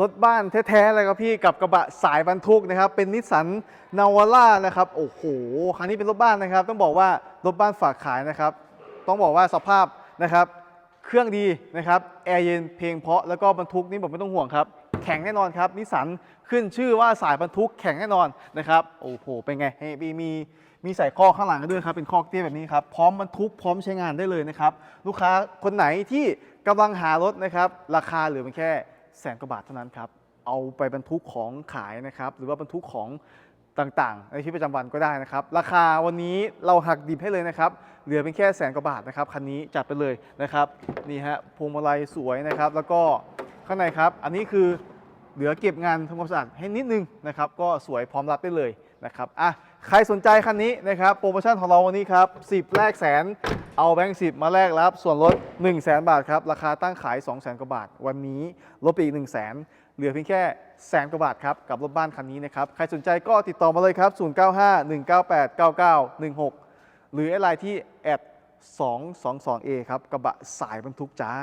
รถบ้านแท้ๆเลยครับพี่กับกระบะสายบรรทุกนะครับ เป็นนิสสันนาวาร่านะครับโอ้โหคันนี้เป็นรถบ้านนะครับ ต้องบอกว่ารถบ้านฝากขายนะครับ ต้องบอกว่าสภาพนะครับ เครื่องดีนะครับแอร์เย็นเพลงเพราะแล้วก็บรรทุกนี่ผมไม่ต้องห่วงครับ แข็งแน่นอนครับนิสสันขึ้นชื่อว่าสายบรรทุกแข็งแน่นอนนะครับโอ้โหเป็นไงให้มีมีมีใส่ข้อข้างหลังกันด้วยครับเป็นข้อเตี้ยแบบนี้ครับพร้อมบรรทุกพร้อมใช้งานได้เลยนะครับลูกค้าคนไหนที่กำลังหารถนะครับราคาเหลือเพียงแค่ แสนกว่าบาทเท่านั้นครับ เอาไปบรรทุกของขายนะครับ หรือว่าบรรทุกของต่างๆ ในชีวิตประจำวันก็ได้นะครับ ราคาวันนี้เราหักดิบให้เลยนะครับ เหลือเป็นแค่แสนกว่าบาทนะครับ คันนี้จัดไปเลยนะครับ นี่ฮะพวงมาลัยสวยนะครับ แล้วก็ข้างในครับ อันนี้คือเหลือเก็บงานทำความสะอาดให้นิดนึงนะครับ ก็สวยพร้อมรับได้เลยนะครับ อะ ใครสนใจคันนี้นะครับ โปรโมชั่นของเราวันนี้ครับ 10แลกแสน เอาแบงค์สิมาแลกรับส่วนลด 1 0 0 0 0แบาทครับ ราคาตั้งขาย 2 0 0 0 0 0กว่าบาท วันนี้ลดไปอีก 1 0 0 0 0แเหลือเพียงแค่แสนกว่าบาทครับกับรถบ้านคันนี้นะครับใครสนใจก็ติดต่อมาเลยครับ 0951989916 หรืออะไรที่แอด 222A ครับกระบะสายบรรทุกจ้า